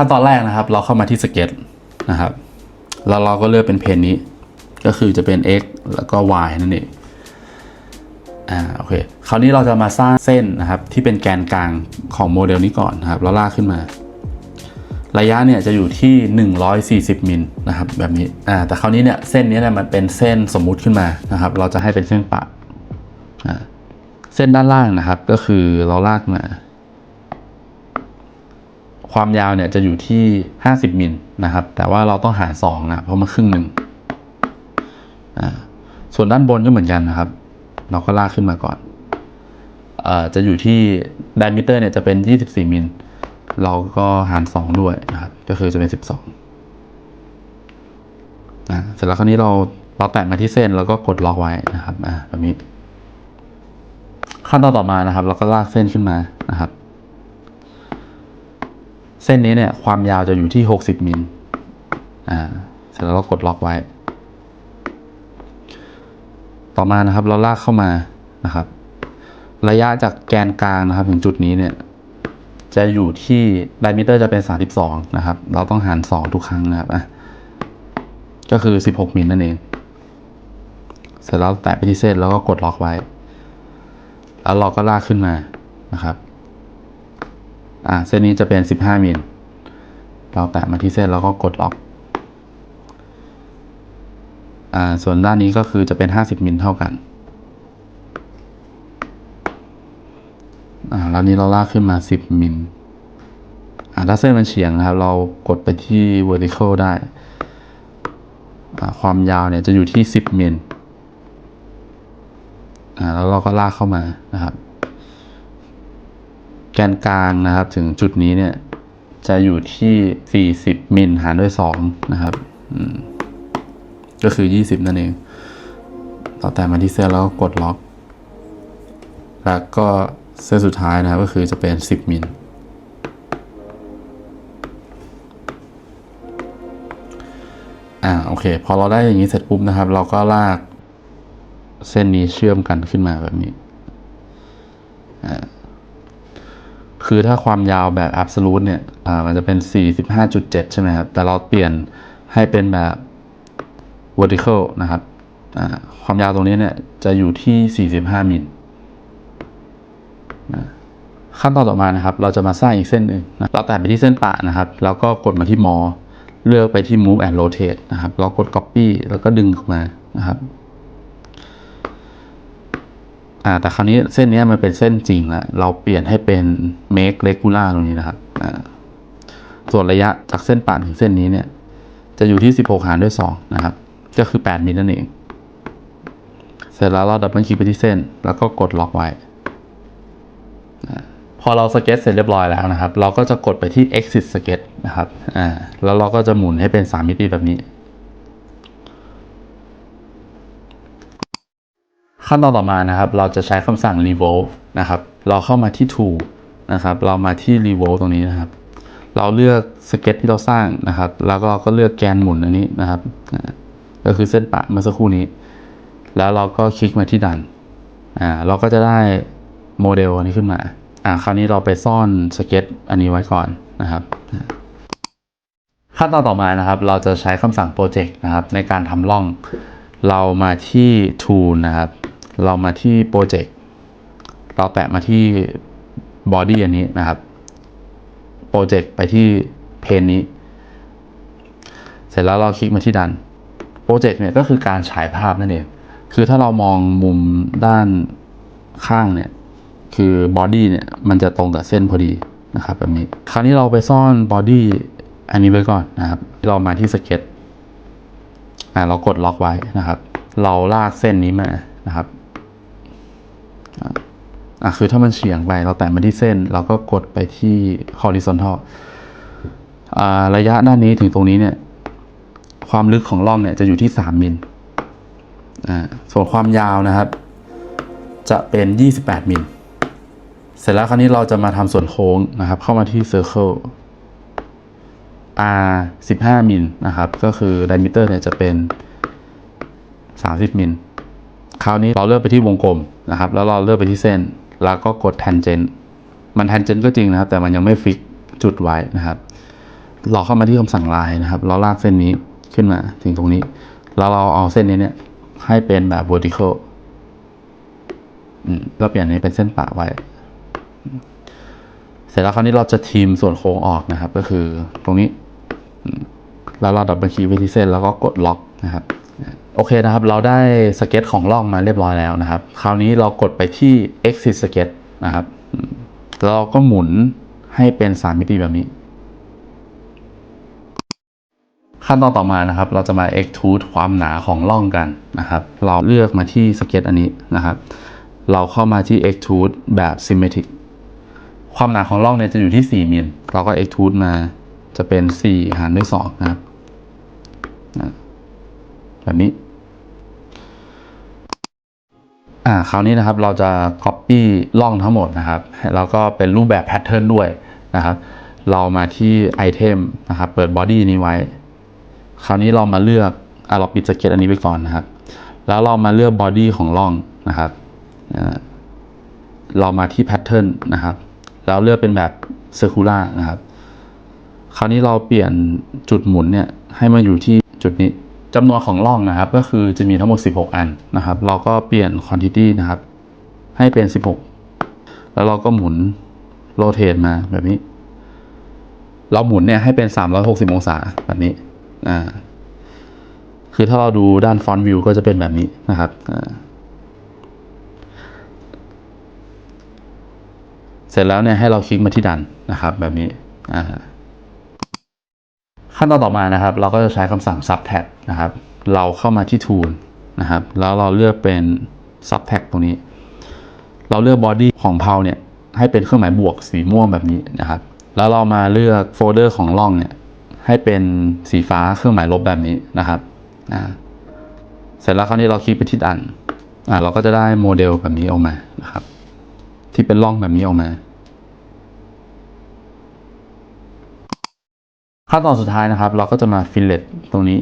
ขั้นตอนแรกนะครับ เราเข้ามาที่สเก็ตนะครับ แล้วเราก็เลือกเป็นเพนนี้ ก็คือจะเป็น x แล้วก็ y นั่นเองอ่าโอเคคราวนี้เราจะมาสร้างเส้นนะครับ ที่เป็นแกนกลางของโมเดลนี้ก่อนนะครับแล้วลากขึ้นมา ระยะเนี่ยจะอยู่ที่ 140มิลนะครับแบบนี้อ่าแต่คราวนี้เนี่ยเส้นนี้เนี่ยมันเป็นเส้นสมมุติขึ้นมานะครับ เราจะให้เป็นเส้นปะอ่าเส้นด้านล่างนะครับ ก็คือเราลากมา ความยาวเนี่ยจะอยู่ที่ 50มิลนะครับ แต่ว่าเราต้องหาร2นะเพราะมันครึ่งหนึ่งอ่าส่วนด้านบนก็เหมือนกันนะครับ เราก็ลากขึ้นมาก่อนอ่อจะอยู่ที่ diameter เนี่ยจะเป็น 24มิลเราก็หาร 2 ด้วยนะครับ ก็คือจะเป็น 12อ่าเสร็จแล้วคราวนี้เราเราแตะมาที่เส้นแล้วก็กดล็อกไว้นะครับอ่าแบบนี้ขั้นตอนต่อมานะครับ เราก็ลากเส้นขึ้นมานะครับ เส้นนี้เนี่ยความยาวจะอยู่ที่ 60มิลอ่าเสร็จแล้วเรากดล็อกไว้ ต่อมานะครับเราลากเข้ามานะครับ ระยะจากแกนกลางนะครับ ถึงจุดนี้เนี่ย จะอยู่ที่ไดมิเตอร์จะเป็น 32 นะครับ เราต้องหาร 2 ทุกครั้งนะครับอะก็คือ 16มิลนั่นเอง เสร็จแล้วแตะไปที่เส้นแล้วก็กดล็อกไว้ แล้วเราก็ลากขึ้นมานะครับ อ่าเส้นนี้จะเป็น 15มิลเราแตะมาที่เส้นแล้วก็กดล็อกอ่าส่วนด้านนี้ก็คือจะเป็น 50มิลเท่ากันอ่าแล้วนี้เราลากขึ้นมา 10มิลอ่าถ้าเส้นมันเฉียงนะครับ เรากดไปที่ vertical ได้อ่าความยาวเนี่ยจะอยู่ที่ 10มิลอ่าแล้วเราก็ลากเข้ามานะครับ แกนกลางนะครับ ถึงจุดนี้เนี่ยจะอยู่ที่ 40 มิลหารด้วย 2 นะครับ ก็คือ 20 นั่นเอง ต่อแต่มาที่เส้นแล้วก็กดล็อก แล้วก็เส้นสุดท้ายนะครับ ก็คือจะเป็น 10 มิล อ่า โอเค พอเราได้อย่างนี้เสร็จปุ๊บนะครับ เราก็ลากเส้นนี้เชื่อมกันขึ้นมาแบบนี้ อ่า คือถ้าความยาวแบบ absolute เนี่ยมันจะเป็น 45.7 ใช่ไหมครับ แต่เราเปลี่ยนให้เป็นแบบ vertical นะครับ ความยาวตรงนี้เนี่ยจะอยู่ที่ 45 มิลนะขั้นตอนต่อมานะครับ เราจะมาสร้างอีกเส้นหนึ่งนะเราแตะไปที่เส้นปะนะครับ แล้วก็กดมาที่มอ เลือกไปที่ move and rotate นะครับ แล้วกด copy แล้วก็ดึงออกมานะครับ อ่าแต่คราวนี้เส้นนี้มันเป็นเส้นจริงแล้วเราเปลี่ยนให้เป็น make regular ตรงนี้นะครับอ่าส่วนระยะจากเส้นปะถึงเส้นนี้เนี่ย จะอยู่ที่ 16 หารด้วย 2 นะครับ ก็คือ 8 มิลนั่นเอง เสร็จแล้วเราดับเบิลคลิกไปที่เส้น แล้วก็กดล็อกไว้ พอเราสเก็ตเสร็จเรียบร้อยแล้วนะครับ เราก็จะกดไปที่ exit sketch นะครับ อ่า แล้วเราก็จะหมุนให้เป็น 3 มิติแบบนี้ ขั้นตอนต่อมานะครับ เราจะใช้คำสั่ง revolve นะครับ เราเข้ามาที่ tool นะครับ เรามาที่ revolve ตรงนี้นะครับ เราเลือกสเก็ตที่เราสร้างนะครับ แล้วก็เราก็เลือกแกนหมุนอันนี้นะครับ ก็คือเส้นปะเมื่อสักครู่นี้ แล้วเราก็คลิกมาที่ดัน อ่า เราก็จะได้โมเดลอันนี้ขึ้นมา อ่า คราวนี้เราไปซ่อนสเก็ตอันนี้ไว้ก่อนนะครับขั้นตอนต่อมานะครับ เราจะใช้คำสั่ง project นะครับ ในการทำร่อง เรามาที่ tool นะครับ เรามาที่ project เราแตะมาที่ body อันนี้นะครับโปรเจกต์ไปที่เพนนี้ เสร็จแล้วเราคลิกมาที่ดันโปรเจกต์เนี่ยก็คือการฉายภาพนั่นเองคือถ้าเรามองมุมด้านข้างเนี่ยคือบอดี้เนี่ยมันจะตรงกับเส้นพอดีนะครับแบบนี้ คราวนี้เราไปซ่อนบอดี้อันนี้ไว้ก่อนนะครับ เรามาที่สเก็ตอ่าเรากดล็อกไว้นะครับ เราลากเส้นนี้มานะครับ อะคือถ้ามันเฉียงไปเราแตะมาที่เส้น เราก็กดไปที่ horizontal อ่าระยะด้านนี้ถึงตรงนี้เนี่ย ความลึกของร่องเนี่ยจะอยู่ที่ 3 มิลอ่าส่วนความยาวนะครับ จะเป็น 28 มิลเสร็จแล้วคราวนี้เราจะมาทำส่วนโค้งนะครับ เข้ามาที่ circle r 15มิลนะครับ ก็คือ diameter เนี่ยจะเป็น 30มิลคราวนี้เราเลือกไปที่วงกลมนะครับ แล้วเราเลือกไปที่เส้น แล้วก็กด tangent มัน tangent ก็จริงนะครับ แต่มันยังไม่ฟิกจุดไว้นะครับเราเข้ามาที่คำสั่งลายนะครับ เราลากเส้นนี้ขึ้นมาถึงตรงนี้ แล้วเราเอาเส้นนี้เนี่ยให้เป็นแบบ vertical อืมก็เปลี่ยนนี้เป็นเส้นปะไว้ เสร็จแล้วคราวนี้เราจะทีมส่วนโค้งออกนะครับ ก็คือตรงนี้ แล้วเราดับเบิลคลิกไปที่เส้นแล้วก็กดล็อกนะครับ โอเคนะครับ เราได้สเก็ตของล่องมาเรียบร้อยแล้วนะครับ คราวนี้เรากดไปที่ exit sketch นะครับแล้วเราก็หมุนให้เป็นสามมิติแบบนี้ ขั้นตอนต่อมานะครับ เราจะมา extrude ความหนาของร่องกันนะครับ เราเลือกมาที่สเก็ตอันนี้นะครับ เราเข้ามาที่ extrude แบบ symmetric ความหนาของร่องเนี่ยจะอยู่ที่ 4มิลเราก็ extrude มาจะเป็น 4 หารด้วย2นะครับ แบบนี้ อ่าคราวนี้นะครับเราจะ copy ร่องทั้งหมดนะครับ แล้วก็เป็นรูปแบบ pattern ด้วยนะครับ เรามาที่ item นะครับ เปิด body นี้ไว้ คราวนี้เรามาเลือกอะเราปิดสเก็ตอันนี้ไปก่อนนะครับ แล้วเรามาเลือก body ของร่องนะครับเรามาที่ pattern นะครับ แล้วเลือกเป็นแบบ circular นะครับ คราวนี้เราเปลี่ยนจุดหมุนเนี่ย ให้มาอยู่ที่จุดนี้ จำนวนของร่องนะครับ ก็คือจะมีทั้งหมด 16 อันนะครับ เราก็เปลี่ยน quantity นะครับ ให้เป็น 16 แล้วเราก็หมุน rotate มาแบบนี้ เราหมุนเนี่ยให้เป็น 360 องศาแบบนี้อ่าคือถ้าเราดูด้านฟอนต์วิวก็จะเป็นแบบนี้นะครับอ่าเสร็จแล้วเนี่ยให้เราคลิกมาที่ดันนะครับ แบบนี้อ่า ขั้นตอนต่อมานะครับ เราก็จะใช้คำสั่ง subtract นะครับ เราเข้ามาที่ tool นะครับ แล้วเราเลือกเป็น subtract ตรงนี้ เราเลือก body ของเพาเนี่ยให้เป็นเครื่องหมายบวกสีม่วงแบบนี้นะครับ แล้วเรามาเลือกโฟลเดอร์ของร่องเนี่ยให้เป็นสีฟ้าเครื่องหมายลบแบบนี้นะครับอ่าเสร็จแล้วคราวนี้เราคลิกไปที่ดันอ่าเราก็จะได้โมเดลแบบนี้ออกมานะครับ ที่เป็นร่องแบบนี้ออกมา ขั้นตอนสุดท้ายนะครับ เราก็จะมาฟิลเลตตรงนี้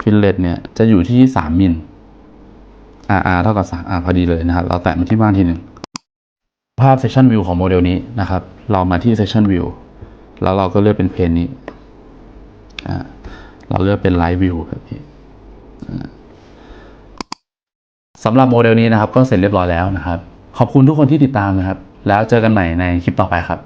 ฟิลเลตเนี่ยจะอยู่ที่สามมิล RR เท่ากับ 3 R พอดีเลยนะครับ เราแตะมาที่บ้านทีหนึ่งภาพ section view ของโมเดลนี้นะครับ เรามาที่ section view แล้วเราก็เลือกเป็นเพนนี้อ่าเราเลือกเป็น live view แบบนี้อ่สำหรับโมเดลนี้นะครับ ก็เสร็จเรียบร้อยแล้วนะครับ ขอบคุณทุกคนที่ติดตามนะครับ แล้วเจอกันใหม่ในคลิปต่อไปครับ